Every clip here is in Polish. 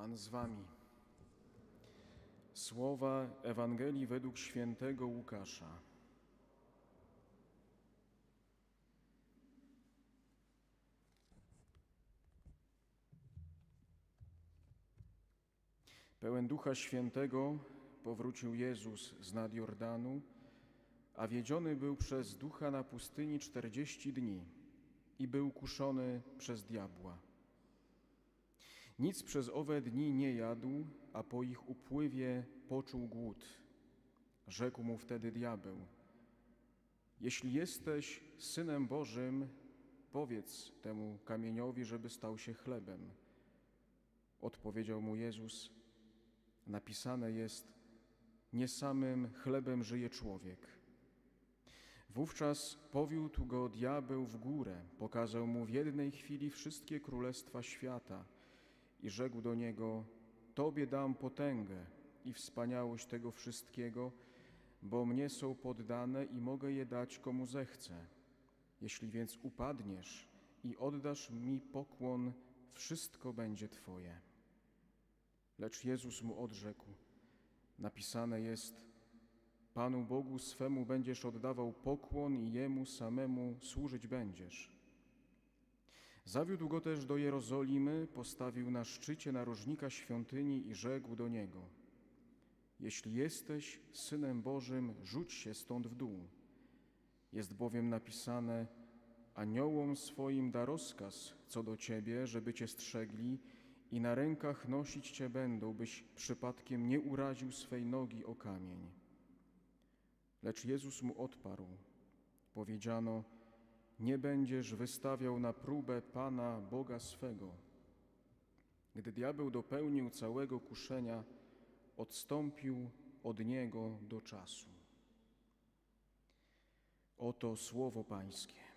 Pan z wami. Słowa Ewangelii według świętego Łukasza. Pełen Ducha Świętego powrócił Jezus z nad Jordanu, a wiedziony był przez Ducha na pustyni czterdzieści dni i był kuszony przez diabła. Nic przez owe dni nie jadł, a po ich upływie poczuł głód. Rzekł mu wtedy diabeł: Jeśli jesteś synem Bożym, powiedz temu kamieniowi, żeby stał się chlebem. Odpowiedział mu Jezus: Napisane jest: Nie samym chlebem żyje człowiek. Wówczas powiódł go diabeł w górę, pokazał mu w jednej chwili wszystkie królestwa świata i rzekł do niego: Tobie dam potęgę i wspaniałość tego wszystkiego, bo mnie są poddane i mogę je dać komu zechcę. Jeśli więc upadniesz i oddasz mi pokłon, wszystko będzie Twoje. Lecz Jezus mu odrzekł: Napisane jest: Panu Bogu swemu będziesz oddawał pokłon i jemu samemu służyć będziesz. Zawiódł go też do Jerozolimy, postawił na szczycie narożnika świątyni i rzekł do niego: Jeśli jesteś synem Bożym, rzuć się stąd w dół. Jest bowiem napisane: Aniołom swoim da rozkaz co do ciebie, żeby cię strzegli i na rękach nosić cię będą, byś przypadkiem nie uraził swej nogi o kamień. Lecz Jezus mu odparł. Powiedziano: Nie będziesz wystawiał na próbę Pana Boga swego. Gdy diabeł dopełnił całego kuszenia, odstąpił od niego do czasu. Oto słowo Pańskie.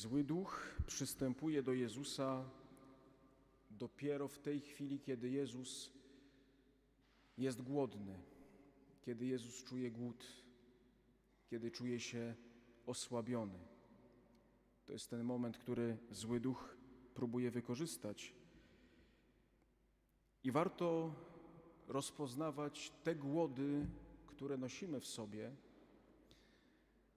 Zły duch przystępuje do Jezusa dopiero w tej chwili, kiedy Jezus jest głodny, kiedy Jezus czuje głód, kiedy czuje się osłabiony. To jest ten moment, który zły duch próbuje wykorzystać. I warto rozpoznawać te głody, które nosimy w sobie,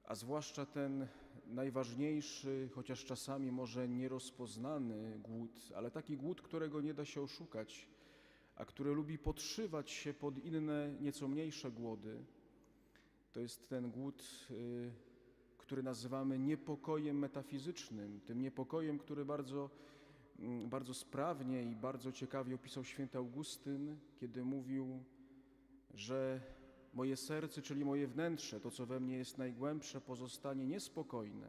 a zwłaszcza ten najważniejszy, chociaż czasami może nierozpoznany głód, ale taki głód, którego nie da się oszukać, a który lubi podszywać się pod inne, nieco mniejsze głody, to jest ten głód, y, który nazywamy niepokojem metafizycznym, tym niepokojem, który bardzo, mm, bardzo sprawnie i bardzo ciekawie opisał święty Augustyn, kiedy mówił, że moje serce, czyli moje wnętrze, to co we mnie jest najgłębsze, pozostanie niespokojne,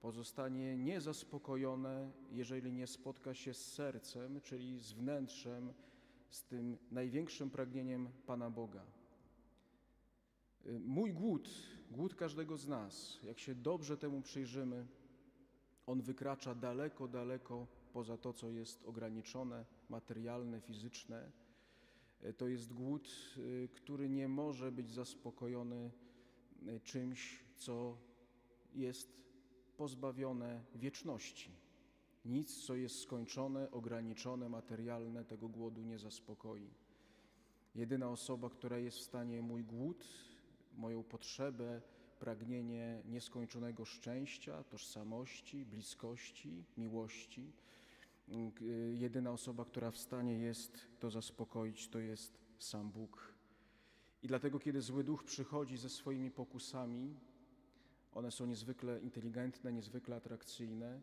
pozostanie niezaspokojone, jeżeli nie spotka się z sercem, czyli z wnętrzem, z tym największym pragnieniem Pana Boga. Mój głód, głód każdego z nas, jak się dobrze temu przyjrzymy, on wykracza daleko, daleko poza to, co jest ograniczone, materialne, fizyczne. To jest głód, y, który nie może być zaspokojony y, czymś, co jest pozbawione wieczności. Nic, co jest skończone, ograniczone, materialne, tego głodu nie zaspokoi. Jedyna osoba, która jest w stanie mój głód, moją potrzebę, pragnienie nieskończonego szczęścia, tożsamości, bliskości, miłości, jedyna osoba, która w stanie jest to zaspokoić, to jest sam Bóg. I dlatego, kiedy zły duch przychodzi ze swoimi pokusami, one są niezwykle inteligentne, niezwykle atrakcyjne,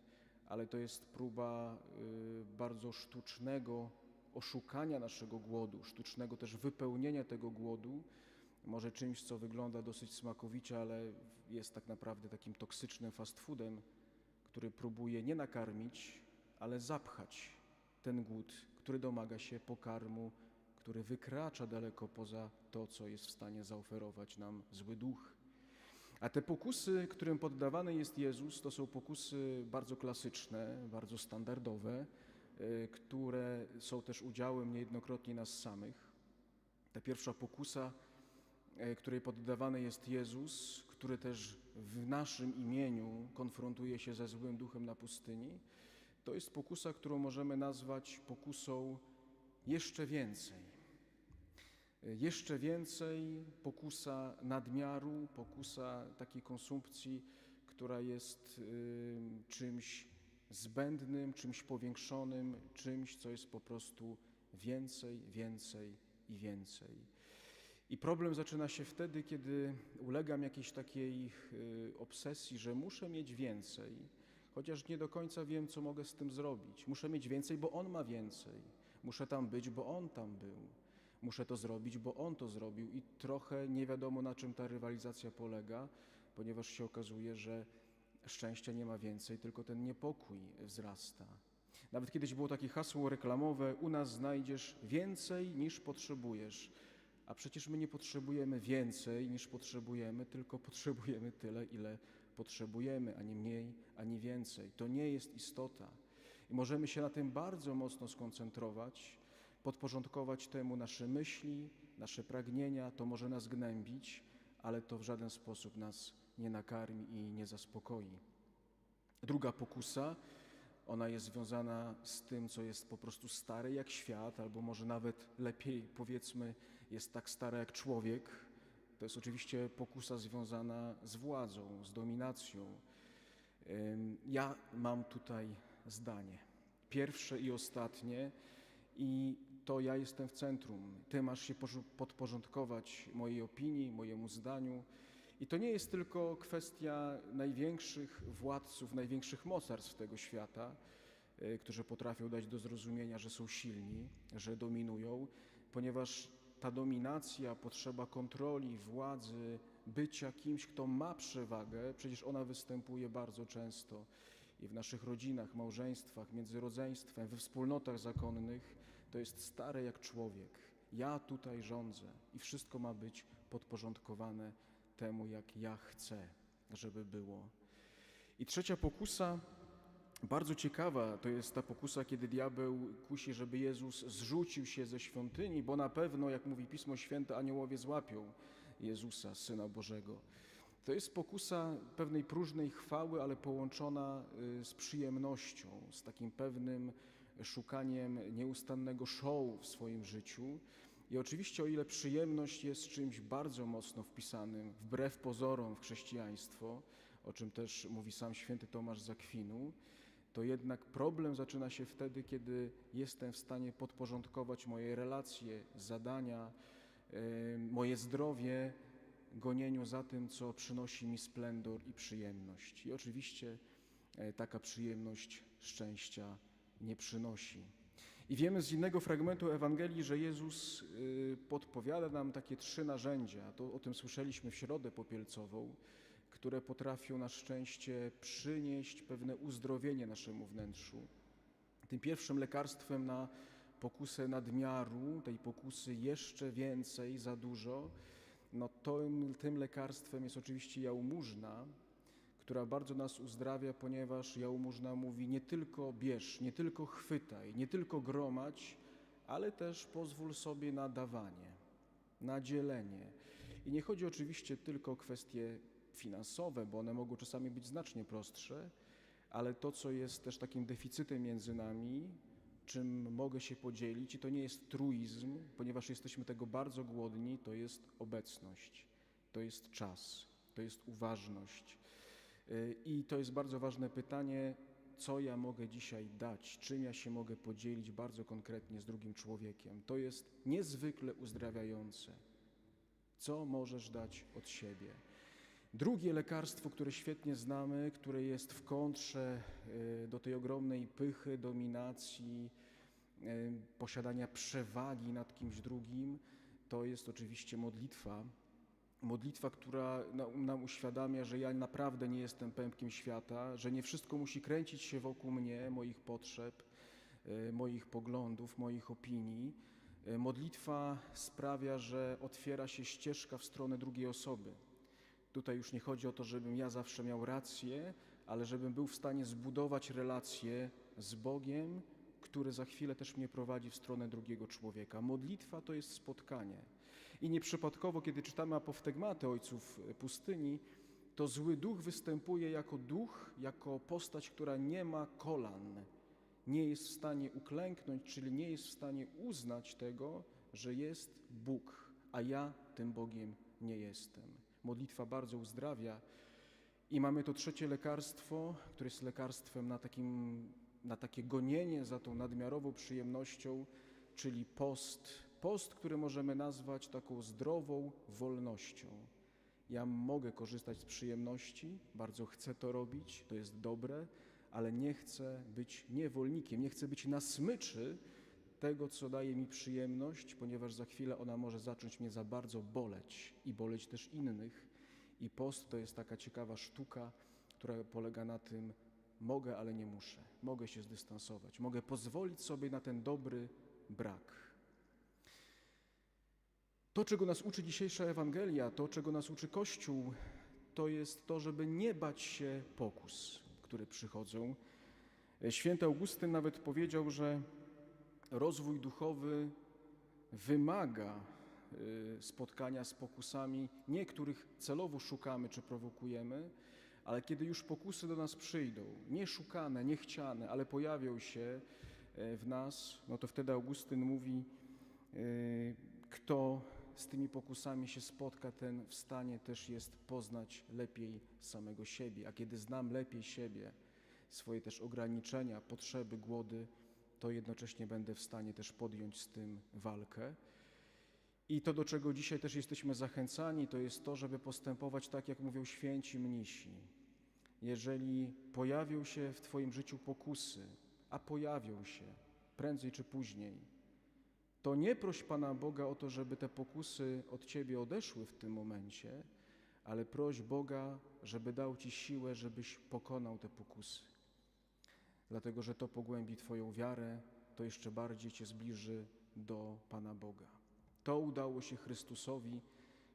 ale to jest próba y, bardzo sztucznego oszukania naszego głodu, sztucznego też wypełnienia tego głodu, może czymś, co wygląda dosyć smakowicie, ale jest tak naprawdę takim toksycznym fast foodem, który próbuje nie nakarmić, ale zapchać ten głód, który domaga się pokarmu, który wykracza daleko poza to, co jest w stanie zaoferować nam zły duch. A te pokusy, którym poddawany jest Jezus, to są pokusy bardzo klasyczne, bardzo standardowe, y, które są też udziałem niejednokrotnie nas samych. Ta pierwsza pokusa, e, której poddawany jest Jezus, który też w naszym imieniu konfrontuje się ze złym duchem na pustyni, to jest pokusa, którą możemy nazwać pokusą jeszcze więcej. Jeszcze więcej pokusa nadmiaru, pokusa takiej konsumpcji, która jest y, czymś zbędnym, czymś powiększonym, czymś, co jest po prostu więcej, więcej i więcej. I problem zaczyna się wtedy, kiedy ulegam jakiejś takiej y, obsesji, że muszę mieć więcej, chociaż nie do końca wiem, co mogę z tym zrobić. Muszę mieć więcej, bo on ma więcej. Muszę tam być, bo on tam był. Muszę to zrobić, bo on to zrobił, i trochę nie wiadomo, na czym ta rywalizacja polega, ponieważ się okazuje, że szczęścia nie ma więcej, tylko ten niepokój wzrasta. Nawet kiedyś było takie hasło reklamowe: U nas znajdziesz więcej niż potrzebujesz. A przecież my nie potrzebujemy więcej niż potrzebujemy, tylko potrzebujemy tyle, ile potrzebujemy, ani mniej, ani więcej. To nie jest istota. I możemy się na tym bardzo mocno skoncentrować, podporządkować temu nasze myśli, nasze pragnienia, to może nas gnębić, ale to w żaden sposób nas nie nakarmi i nie zaspokoi. Druga pokusa, ona jest związana z tym, co jest po prostu stare jak świat, albo może nawet lepiej powiedzmy, jest tak stare jak człowiek. To jest oczywiście pokusa związana z władzą, z dominacją. Ja mam tutaj zdanie, pierwsze i ostatnie, i to ja jestem w centrum. Ty masz się podporządkować mojej opinii, mojemu zdaniu. I to nie jest tylko kwestia największych władców, największych mocarstw tego świata, y, którzy potrafią dać do zrozumienia, że są silni, że dominują, ponieważ ta dominacja, potrzeba kontroli, władzy, bycia kimś, kto ma przewagę, przecież ona występuje bardzo często i w naszych rodzinach, małżeństwach, między rodzeństwem, we wspólnotach zakonnych, to jest stare jak człowiek. Ja tutaj rządzę i wszystko ma być podporządkowane temu, jak ja chcę, żeby było. I trzecia pokusa, bardzo ciekawa, to jest ta pokusa, kiedy diabeł kusi, żeby Jezus zrzucił się ze świątyni, bo na pewno, jak mówi Pismo Święte, aniołowie złapią Jezusa, Syna Bożego. To jest pokusa pewnej próżnej chwały, ale połączona y, z przyjemnością, z takim pewnym szukaniem nieustannego show w swoim życiu. I oczywiście, o ile przyjemność jest czymś bardzo mocno wpisanym, wbrew pozorom, w chrześcijaństwo, o czym też mówi sam święty Tomasz z Akwinu, to jednak problem zaczyna się wtedy, kiedy jestem w stanie podporządkować moje relacje, zadania, moje zdrowie gonieniu za tym, co przynosi mi splendor i przyjemność. I oczywiście e, taka przyjemność szczęścia nie przynosi. I wiemy z innego fragmentu Ewangelii, że Jezus y, podpowiada nam takie trzy narzędzia. To o tym słyszeliśmy w środę popielcową, które potrafią na szczęście przynieść pewne uzdrowienie naszemu wnętrzu. Tym pierwszym lekarstwem na pokusę nadmiaru, tej pokusy jeszcze więcej, za dużo, no tym, tym lekarstwem jest oczywiście jałmużna, która bardzo nas uzdrawia, ponieważ jałmużna mówi nie tylko bierz, nie tylko chwytaj, nie tylko gromadź, ale też pozwól sobie na dawanie, na dzielenie. I nie chodzi oczywiście tylko o kwestie finansowe, bo one mogą czasami być znacznie prostsze, ale to, co jest też takim deficytem między nami, czym mogę się podzielić, i to nie jest truizm, ponieważ jesteśmy tego bardzo głodni, to jest obecność, to jest czas, to jest uważność. Y, I to jest bardzo ważne pytanie, co ja mogę dzisiaj dać, czym ja się mogę podzielić bardzo konkretnie z drugim człowiekiem. To jest niezwykle uzdrawiające. Co możesz dać od siebie? Drugie lekarstwo, które świetnie znamy, które jest w kontrze y, do tej ogromnej pychy, dominacji, y, posiadania przewagi nad kimś drugim, to jest oczywiście modlitwa. Modlitwa, która na- nam uświadamia, że ja naprawdę nie jestem pępkiem świata, że nie wszystko musi kręcić się wokół mnie, moich potrzeb, y, moich poglądów, moich opinii. Modlitwa sprawia, że otwiera się ścieżka w stronę drugiej osoby. Tutaj już nie chodzi o to, żebym ja zawsze miał rację, ale żebym był w stanie zbudować relację z Bogiem które za chwilę też mnie prowadzi w stronę drugiego człowieka. Modlitwa to jest spotkanie. I nieprzypadkowo, kiedy czytamy apoftegmaty ojców pustyni, to zły duch występuje jako duch, jako postać, która nie ma kolan, nie jest w stanie uklęknąć, czyli nie jest w stanie uznać tego, że jest Bóg, a ja tym Bogiem nie jestem. Modlitwa bardzo uzdrawia. I mamy to trzecie lekarstwo, które jest lekarstwem na, takim, na takie gonienie za tą nadmiarową przyjemnością, czyli post. Post, który możemy nazwać taką zdrową wolnością. Ja mogę korzystać z przyjemności, bardzo chcę to robić, to jest dobre, ale nie chcę być niewolnikiem, nie chcę być na smyczy tego, co daje mi przyjemność, ponieważ za chwilę ona może zacząć mnie za bardzo boleć i boleć też innych. I post to jest taka ciekawa sztuka, która polega na tym, mogę, ale nie muszę. Mogę się zdystansować, mogę pozwolić sobie na ten dobry brak. To, czego nas uczy dzisiejsza Ewangelia, to, czego nas uczy Kościół, to jest to, żeby nie bać się pokus, które przychodzą. Święty Augustyn nawet powiedział, że rozwój duchowy wymaga y, spotkania z pokusami, nie których celowo szukamy czy prowokujemy, ale kiedy już pokusy do nas przyjdą, nie szukane, nie chciane, ale pojawią się e, w nas, no to wtedy Augustyn mówi, y, kto z tymi pokusami się spotka, ten w stanie też jest poznać lepiej samego siebie. A kiedy znam lepiej siebie, swoje też ograniczenia, potrzeby, głody, to jednocześnie będę w stanie też podjąć z tym walkę. I to, do czego dzisiaj też jesteśmy zachęcani, to jest to, żeby postępować tak, jak mówią święci mnisi. Jeżeli pojawią się w Twoim życiu pokusy, a pojawią się prędzej czy później, to nie proś Pana Boga o to, żeby te pokusy od Ciebie odeszły w tym momencie, ale proś Boga, żeby dał Ci siłę, żebyś pokonał te pokusy. Dlatego, że to pogłębi Twoją wiarę, to jeszcze bardziej Cię zbliży do Pana Boga. To udało się Chrystusowi.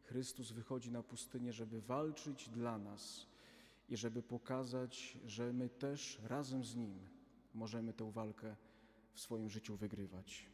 Chrystus wychodzi na pustynię, żeby walczyć dla nas i żeby pokazać, że my też razem z Nim możemy tę walkę w swoim życiu wygrywać.